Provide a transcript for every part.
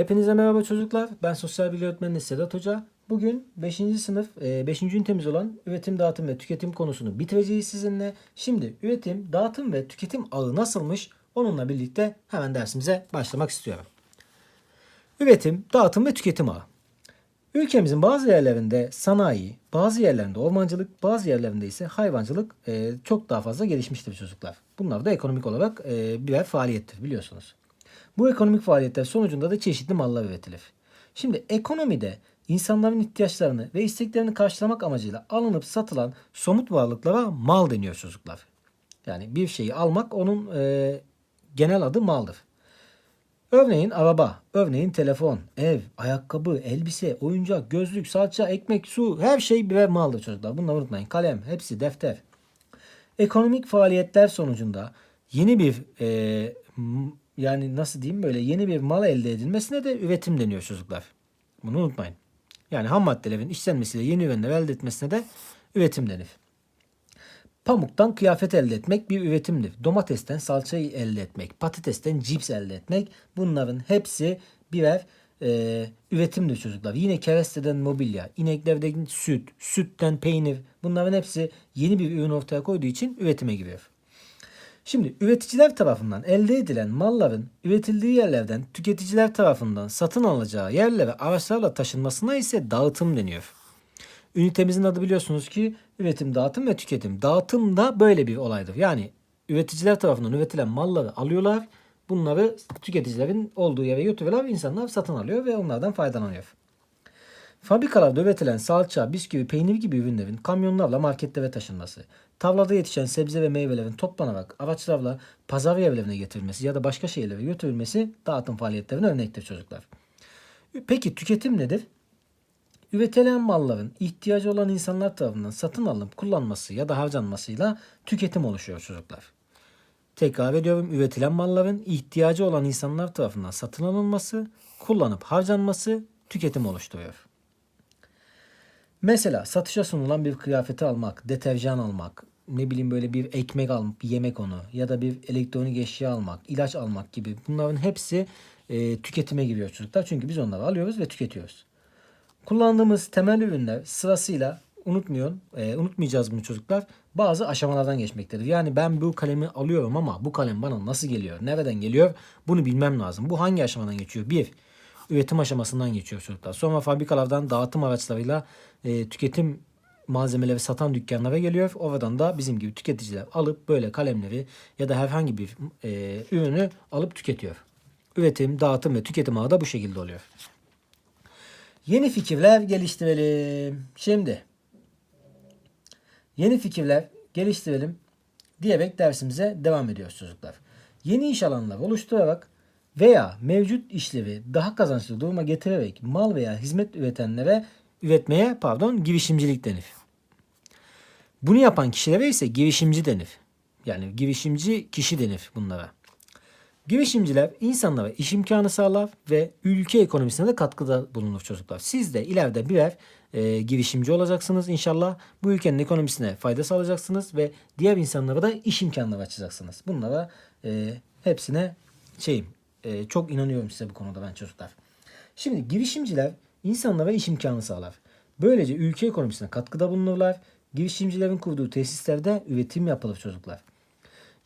Hepinize merhaba çocuklar. Ben sosyal bilgi öğretmeni Sedat Hoca. Bugün 5. sınıf 5. ünitemiz olan üretim, dağıtım ve tüketim konusunu bitireceğiz sizinle. Şimdi üretim, dağıtım ve tüketim ağı nasılmış? Onunla birlikte hemen dersimize başlamak istiyorum. Üretim, dağıtım ve tüketim ağı. Ülkemizin bazı yerlerinde sanayi, bazı yerlerinde ormancılık, bazı yerlerinde ise hayvancılık e, çok daha fazla gelişmiştir çocuklar. Bunlar da ekonomik olarak e, birer faaliyettir biliyorsunuz. Bu ekonomik faaliyetler sonucunda da çeşitli mallar üretilir. Şimdi ekonomide insanların ihtiyaçlarını ve isteklerini karşılamak amacıyla alınıp satılan somut varlıklara mal deniyor çocuklar. Yani bir şeyi almak onun e, genel adı maldır. Örneğin araba, örneğin telefon, ev, ayakkabı, elbise, oyuncak, gözlük, salça, ekmek, su her şey birer maldır çocuklar. Bunları unutmayın. Kalem, hepsi defter. Ekonomik faaliyetler sonucunda yeni bir e, yani nasıl diyeyim böyle yeni bir mal elde edilmesine de üretim deniyor çocuklar. Bunu unutmayın. Yani ham maddelerin işlenmesiyle yeni ürünler elde etmesine de üretim denir. Pamuktan kıyafet elde etmek bir üretimdir. Domatesten salçayı elde etmek, patatesten cips elde etmek bunların hepsi birer e, üretimdir çocuklar. Yine keresteden mobilya, ineklerden süt, sütten peynir bunların hepsi yeni bir ürün ortaya koyduğu için üretime giriyor. Şimdi üreticiler tarafından elde edilen malların üretildiği yerlerden tüketiciler tarafından satın alacağı yerlere araçlarla taşınmasına ise dağıtım deniyor. Ünitemizin adı biliyorsunuz ki üretim, dağıtım ve tüketim. Dağıtım da böyle bir olaydır. Yani üreticiler tarafından üretilen malları alıyorlar. Bunları tüketicilerin olduğu yere götürüyorlar. insanlar satın alıyor ve onlardan faydalanıyor. Fabrikalarda üretilen salça, bisküvi, peynir gibi ürünlerin kamyonlarla marketlere taşınması, tarlada yetişen sebze ve meyvelerin toplanarak araçlarla pazar yerlerine getirilmesi ya da başka şehirlere götürülmesi dağıtım faaliyetlerine örnektir çocuklar. Peki tüketim nedir? Üretilen malların ihtiyacı olan insanlar tarafından satın alınıp kullanması ya da harcanmasıyla tüketim oluşuyor çocuklar. Tekrar ediyorum üretilen malların ihtiyacı olan insanlar tarafından satın alınması, kullanıp harcanması tüketim oluşturuyor. Mesela satışa sunulan bir kıyafeti almak, deterjan almak, ne bileyim böyle bir ekmek almak, yemek onu ya da bir elektronik eşya almak, ilaç almak gibi bunların hepsi e, tüketime giriyor çocuklar. Çünkü biz onları alıyoruz ve tüketiyoruz. Kullandığımız temel ürünler sırasıyla unutmuyorsun, e, unutmayacağız bunu çocuklar. Bazı aşamalardan geçmektedir. Yani ben bu kalemi alıyorum ama bu kalem bana nasıl geliyor, nereden geliyor bunu bilmem lazım. Bu hangi aşamadan geçiyor? Bir, üretim aşamasından geçiyor çocuklar. Sonra fabrikalardan dağıtım araçlarıyla e, tüketim malzemeleri satan dükkanlara geliyor. Oradan da bizim gibi tüketiciler alıp böyle kalemleri ya da herhangi bir e, ürünü alıp tüketiyor. Üretim, dağıtım ve tüketim ağı da bu şekilde oluyor. Yeni fikirler geliştirelim. Şimdi yeni fikirler geliştirelim diyerek dersimize devam ediyoruz çocuklar. Yeni iş alanları oluşturarak veya mevcut işlevi daha kazançlı duruma getirerek mal veya hizmet üretenlere üretmeye pardon girişimcilik denir. Bunu yapan kişilere ise girişimci denir. Yani girişimci kişi denir bunlara. Girişimciler insanlara iş imkanı sağlar ve ülke ekonomisine de katkıda bulunur çocuklar. Siz de ileride birer e, girişimci olacaksınız inşallah. Bu ülkenin ekonomisine fayda sağlayacaksınız ve diğer insanlara da iş imkanları açacaksınız. Bunlara e, hepsine şeyim e, çok inanıyorum size bu konuda ben çocuklar. Şimdi girişimciler insanlara iş imkanı sağlar. Böylece ülke ekonomisine katkıda bulunurlar. Girişimcilerin kurduğu tesislerde üretim yapılır çocuklar.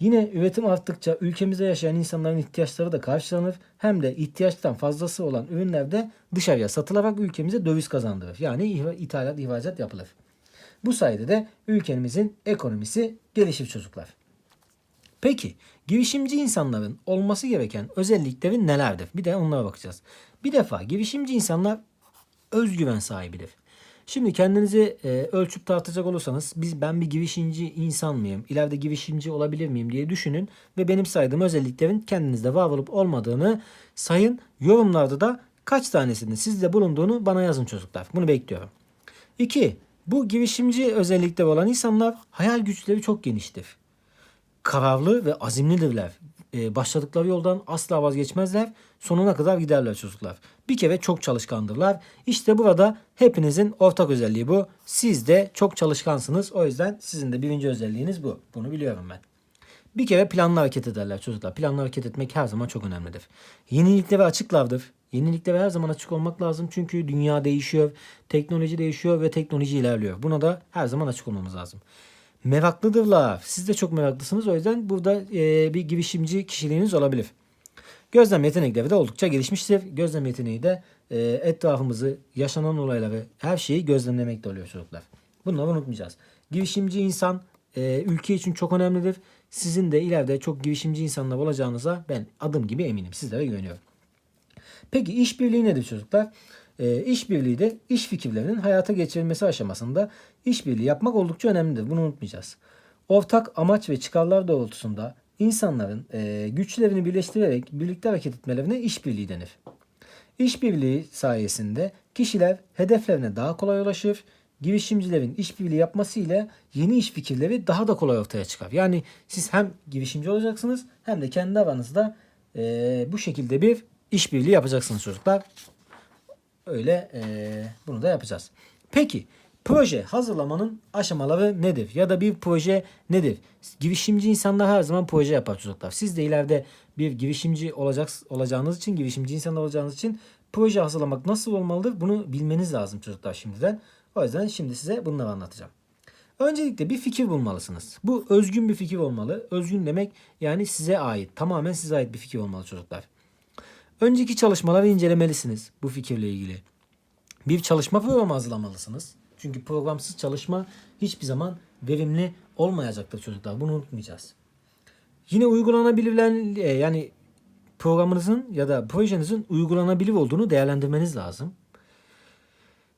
Yine üretim arttıkça ülkemizde yaşayan insanların ihtiyaçları da karşılanır. Hem de ihtiyaçtan fazlası olan ürünler de dışarıya satılarak ülkemize döviz kazandırır. Yani ithalat, ihracat yapılır. Bu sayede de ülkemizin ekonomisi gelişir çocuklar. Peki girişimci insanların olması gereken özellikleri nelerdir? Bir de onlara bakacağız. Bir defa girişimci insanlar özgüven sahibidir. Şimdi kendinizi e, ölçüp tartacak olursanız biz ben bir girişimci insan mıyım? İleride girişimci olabilir miyim diye düşünün ve benim saydığım özelliklerin kendinizde var olup olmadığını sayın. Yorumlarda da kaç tanesinin sizde bulunduğunu bana yazın çocuklar. Bunu bekliyorum. 2. Bu girişimci özellikleri olan insanlar hayal güçleri çok geniştir kararlı ve azimlidirler. Ee, başladıkları yoldan asla vazgeçmezler. Sonuna kadar giderler çocuklar. Bir kere çok çalışkandırlar. İşte burada hepinizin ortak özelliği bu. Siz de çok çalışkansınız. O yüzden sizin de birinci özelliğiniz bu. Bunu biliyorum ben. Bir kere planlı hareket ederler çocuklar. Planlı hareket etmek her zaman çok önemlidir. Yeniliklere açıklardır. Yeniliklere her zaman açık olmak lazım. Çünkü dünya değişiyor, teknoloji değişiyor ve teknoloji ilerliyor. Buna da her zaman açık olmamız lazım. Meraklıdırlar. Siz de çok meraklısınız. O yüzden burada e, bir girişimci kişiliğiniz olabilir. Gözlem yetenekleri de oldukça gelişmiştir. Gözlem yeteneği de e, etrafımızı, yaşanan olayları, her şeyi gözlemlemekte oluyor çocuklar. Bunları unutmayacağız. Girişimci insan e, ülke için çok önemlidir. Sizin de ileride çok girişimci insanlar olacağınıza ben adım gibi eminim. Sizlere güveniyorum. Peki işbirliği nedir çocuklar? E, işbirliği de iş fikirlerinin hayata geçirilmesi aşamasında işbirliği yapmak oldukça önemlidir. Bunu unutmayacağız. Ortak amaç ve çıkarlar doğrultusunda insanların e, güçlerini birleştirerek birlikte hareket etmelerine işbirliği denir. İşbirliği sayesinde kişiler hedeflerine daha kolay ulaşır. Girişimcilerin işbirliği yapması ile yeni iş fikirleri daha da kolay ortaya çıkar. Yani siz hem girişimci olacaksınız hem de kendi aranızda e, bu şekilde bir işbirliği yapacaksınız çocuklar. Öyle e, bunu da yapacağız. Peki proje hazırlamanın aşamaları nedir? Ya da bir proje nedir? Girişimci insanlar her zaman proje yapar çocuklar. Siz de ileride bir girişimci olacak, olacağınız için, girişimci insan olacağınız için proje hazırlamak nasıl olmalıdır? Bunu bilmeniz lazım çocuklar şimdiden. O yüzden şimdi size bunları anlatacağım. Öncelikle bir fikir bulmalısınız. Bu özgün bir fikir olmalı. Özgün demek yani size ait, tamamen size ait bir fikir olmalı çocuklar. Önceki çalışmaları incelemelisiniz bu fikirle ilgili. Bir çalışma programı hazırlamalısınız. Çünkü programsız çalışma hiçbir zaman verimli olmayacaktır çocuklar. Bunu unutmayacağız. Yine uygulanabilirlen e, yani programınızın ya da projenizin uygulanabilir olduğunu değerlendirmeniz lazım.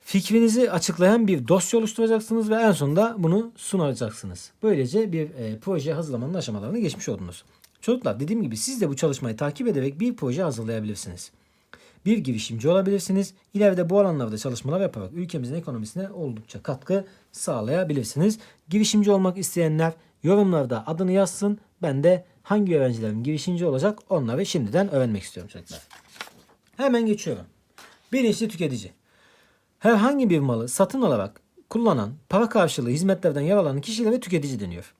Fikrinizi açıklayan bir dosya oluşturacaksınız ve en sonunda bunu sunacaksınız. Böylece bir e, proje hazırlamanın aşamalarını geçmiş oldunuz. Çocuklar dediğim gibi siz de bu çalışmayı takip ederek bir proje hazırlayabilirsiniz. Bir girişimci olabilirsiniz. İleride bu alanlarda çalışmalar yaparak ülkemizin ekonomisine oldukça katkı sağlayabilirsiniz. Girişimci olmak isteyenler yorumlarda adını yazsın. Ben de hangi öğrencilerin girişimci olacak onları şimdiden öğrenmek istiyorum çocuklar. Hemen geçiyorum. Bilinçli tüketici. Herhangi bir malı satın alarak kullanan, para karşılığı hizmetlerden yararlanan kişilere tüketici deniyor.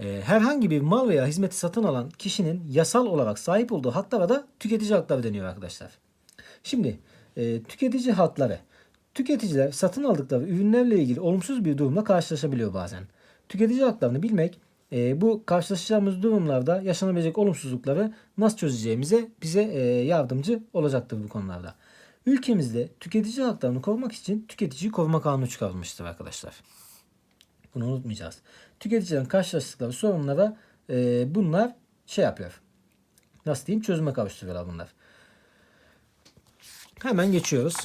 Ee, herhangi bir mal veya hizmeti satın alan kişinin yasal olarak sahip olduğu haklara da tüketici hakları deniyor arkadaşlar. Şimdi e, tüketici hakları. Tüketiciler satın aldıkları ürünlerle ilgili olumsuz bir durumla karşılaşabiliyor bazen. Tüketici haklarını bilmek e, bu karşılaşacağımız durumlarda yaşanabilecek olumsuzlukları nasıl çözeceğimize bize e, yardımcı olacaktır bu konularda. Ülkemizde tüketici haklarını korumak için tüketici koruma kanunu çıkarılmıştır arkadaşlar. Bunu unutmayacağız. Tüketicilerin karşılaştıkları sorunlara e, bunlar şey yapıyor. Nasıl diyeyim? Çözüme kavuşturuyorlar bunlar. Hemen geçiyoruz.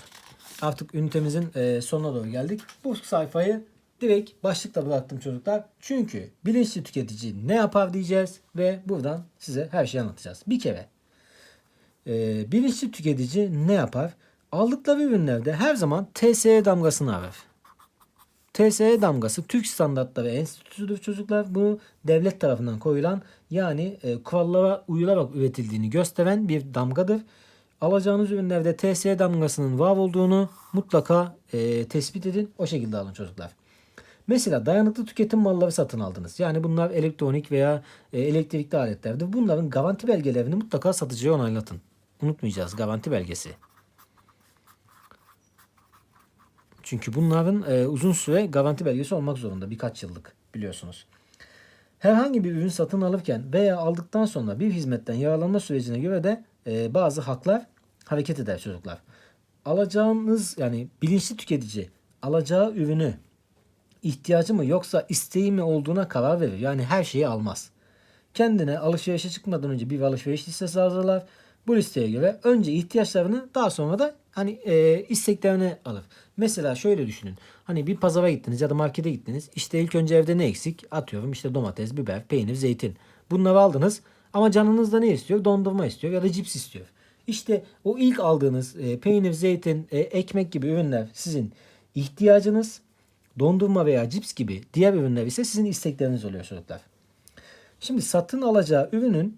Artık ünitemizin e, sonuna doğru geldik. Bu sayfayı direkt başlıkla bıraktım çocuklar. Çünkü bilinçli tüketici ne yapar diyeceğiz ve buradan size her şeyi anlatacağız. Bir kere e, bilinçli tüketici ne yapar? Aldıkları ürünlerde her zaman TSE damgasını arar. TSE damgası Türk Standartları Enstitüsü'dür çocuklar. Bu devlet tarafından koyulan yani e, kurallara uyularak üretildiğini gösteren bir damgadır. Alacağınız ürünlerde TSE damgasının var olduğunu mutlaka e, tespit edin. O şekilde alın çocuklar. Mesela dayanıklı tüketim malları satın aldınız. Yani bunlar elektronik veya e, elektrikli aletlerdir. Bunların garanti belgelerini mutlaka satıcıya onaylatın. Unutmayacağız garanti belgesi. Çünkü bunların e, uzun süre garanti belgesi olmak zorunda. Birkaç yıllık biliyorsunuz. Herhangi bir ürün satın alırken veya aldıktan sonra bir hizmetten yararlanma sürecine göre de e, bazı haklar hareket eder çocuklar. Alacağınız yani bilinçli tüketici alacağı ürünü ihtiyacı mı yoksa isteği mi olduğuna karar verir. Yani her şeyi almaz. Kendine alışverişe çıkmadan önce bir alışveriş listesi hazırlar. Bu listeye göre önce ihtiyaçlarını daha sonra da hani e, isteklerini alır. Mesela şöyle düşünün. Hani bir pazara gittiniz ya da markete gittiniz. İşte ilk önce evde ne eksik? Atıyorum işte domates, biber, peynir, zeytin. Bunları aldınız. Ama canınız da ne istiyor? Dondurma istiyor ya da cips istiyor. İşte o ilk aldığınız e, peynir, zeytin, e, ekmek gibi ürünler sizin ihtiyacınız. Dondurma veya cips gibi diğer ürünler ise sizin istekleriniz oluyor çocuklar. Şimdi satın alacağı ürünün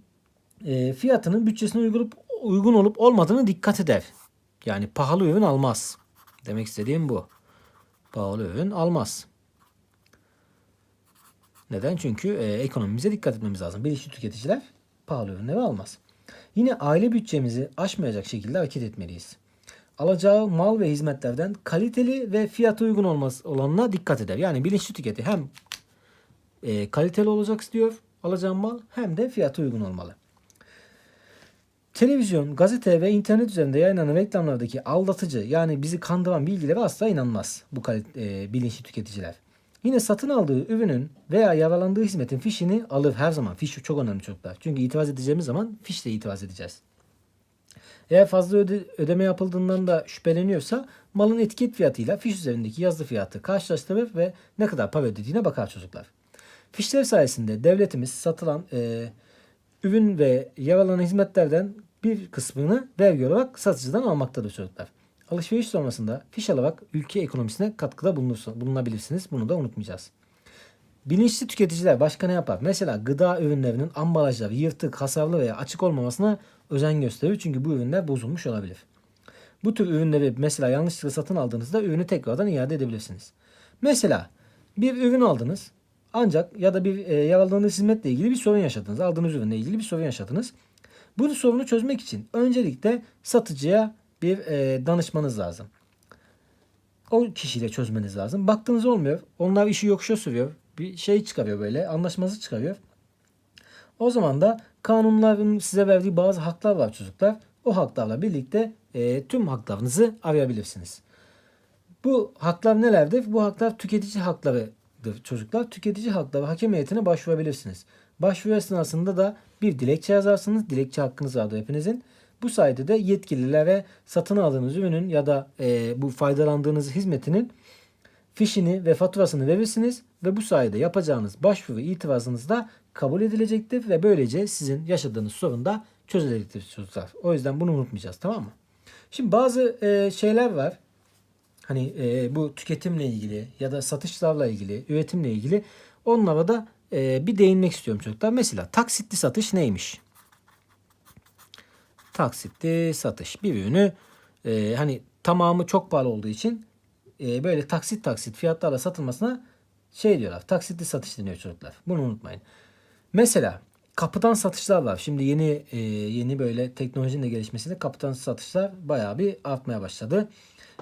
e, fiyatının bütçesine uygun, uygun olup olmadığını dikkat eder. Yani pahalı ürün almaz. Demek istediğim bu. Pahalı ürün almaz. Neden? Çünkü e, ekonomimize dikkat etmemiz lazım. Bilinçli tüketiciler pahalı ürünleri almaz. Yine aile bütçemizi aşmayacak şekilde hareket etmeliyiz. Alacağı mal ve hizmetlerden kaliteli ve fiyatı uygun olması olanına dikkat eder. Yani bilinçli tüketi hem e, kaliteli olacak istiyor alacağım mal hem de fiyatı uygun olmalı. Televizyon, gazete ve internet üzerinde yayınlanan reklamlardaki aldatıcı yani bizi kandıran bilgilere asla inanmaz bu kalit- e, bilinçli tüketiciler. Yine satın aldığı ürünün veya yaralandığı hizmetin fişini alır her zaman. Fiş çok önemli çocuklar. Çünkü itiraz edeceğimiz zaman fişle itiraz edeceğiz. Eğer fazla öde- ödeme yapıldığından da şüpheleniyorsa malın etiket fiyatıyla fiş üzerindeki yazılı fiyatı karşılaştırır ve ne kadar para ödediğine bakar çocuklar. Fişler sayesinde devletimiz satılan e, ürün ve yaralanan hizmetlerden bir kısmını vergi olarak satıcıdan almaktadır çocuklar. Alışveriş sonrasında fiş alarak ülke ekonomisine katkıda bulunabilirsiniz. Bunu da unutmayacağız. Bilinçli tüketiciler başka ne yapar? Mesela gıda ürünlerinin ambalajları yırtık, hasarlı veya açık olmamasına özen gösterir. Çünkü bu ürünler bozulmuş olabilir. Bu tür ürünleri mesela yanlışlıkla satın aldığınızda ürünü tekrardan iade edebilirsiniz. Mesela bir ürün aldınız ancak ya da bir e, yaraladığınız hizmetle ilgili bir sorun yaşadınız. Aldığınız ürünle ilgili bir sorun yaşadınız. Bu sorunu çözmek için öncelikle satıcıya bir e, danışmanız lazım. O kişiyle çözmeniz lazım. Baktığınız olmuyor. Onlar işi yokuşa sürüyor. Bir şey çıkarıyor böyle. Anlaşması çıkarıyor. O zaman da kanunların size verdiği bazı haklar var çocuklar. O haklarla birlikte e, tüm haklarınızı arayabilirsiniz. Bu haklar nelerdir? Bu haklar tüketici haklarıdır çocuklar. Tüketici hakları hakem heyetine başvurabilirsiniz. Başvuru esnasında da bir dilekçe yazarsınız. Dilekçe hakkınız vardır hepinizin. Bu sayede de yetkililere satın aldığınız ürünün ya da e, bu faydalandığınız hizmetinin fişini ve faturasını verirsiniz ve bu sayede yapacağınız başvuru itirazınız da kabul edilecektir ve böylece sizin yaşadığınız sorun da çözülecektir çocuklar. O yüzden bunu unutmayacağız tamam mı? Şimdi bazı e, şeyler var. Hani e, bu tüketimle ilgili ya da satışlarla ilgili, üretimle ilgili onlara da e, bir değinmek istiyorum çocuklar. Mesela taksitli satış neymiş? Taksitli satış bir ürünü e, hani tamamı çok pahalı olduğu için e, böyle taksit taksit fiyatlarla satılmasına şey diyorlar. Taksitli satış deniyor çocuklar. Bunu unutmayın. Mesela kapıdan satışlar var. Şimdi yeni e, yeni böyle teknolojinin de gelişmesiyle kapıdan satışlar bayağı bir artmaya başladı.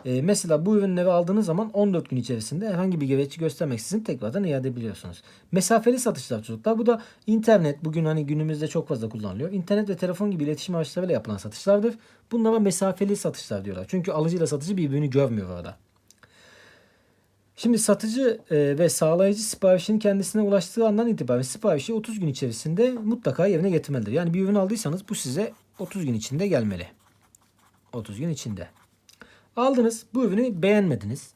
E, mesela bu ürünleri aldığınız zaman 14 gün içerisinde herhangi bir gerekçe göstermeksizin tekrardan iade edebiliyorsunuz. Mesafeli satışlar çocuklar. Bu da internet bugün hani günümüzde çok fazla kullanılıyor. İnternet ve telefon gibi iletişim araçlarıyla yapılan satışlardır. Bunlara mesafeli satışlar diyorlar. Çünkü alıcıyla satıcı birbirini görmüyor orada. Şimdi satıcı e, ve sağlayıcı siparişin kendisine ulaştığı andan itibaren siparişi 30 gün içerisinde mutlaka yerine getirmelidir. Yani bir ürün aldıysanız bu size 30 gün içinde gelmeli. 30 gün içinde. Aldınız bu ürünü beğenmediniz.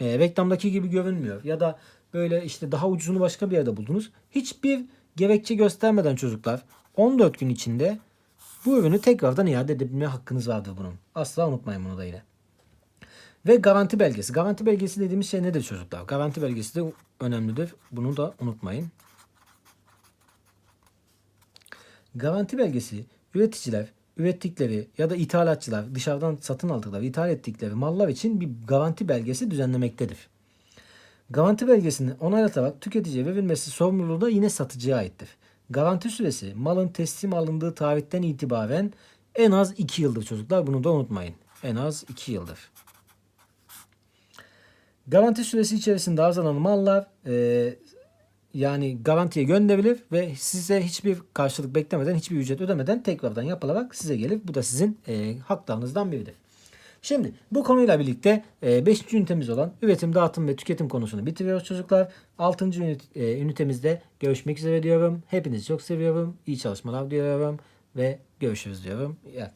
E, reklamdaki gibi görünmüyor. Ya da böyle işte daha ucuzunu başka bir yerde buldunuz. Hiçbir gerekçe göstermeden çocuklar 14 gün içinde bu ürünü tekrardan iade edebilme hakkınız vardır bunun. Asla unutmayın bunu da yine. Ve garanti belgesi. Garanti belgesi dediğimiz şey nedir çocuklar? Garanti belgesi de önemlidir. Bunu da unutmayın. Garanti belgesi üreticiler ürettikleri ya da ithalatçılar dışarıdan satın aldıkları, ithal ettikleri mallar için bir garanti belgesi düzenlemektedir. Garanti belgesini onaylatarak tüketiciye verilmesi sorumluluğu da yine satıcıya aittir. Garanti süresi malın teslim alındığı tarihten itibaren en az 2 yıldır çocuklar. Bunu da unutmayın. En az 2 yıldır. Garanti süresi içerisinde arızalan mallar e, yani garantiye gönderilir ve size hiçbir karşılık beklemeden, hiçbir ücret ödemeden tekrardan yapılarak size gelir. Bu da sizin e, haklarınızdan biridir. Şimdi bu konuyla birlikte 5. ünitemiz olan üretim, dağıtım ve tüketim konusunu bitiriyoruz çocuklar. 6. Ünit, e, ünitemizde görüşmek üzere diyorum. Hepinizi çok seviyorum. İyi çalışmalar diliyorum ve görüşürüz diyorum. Ya,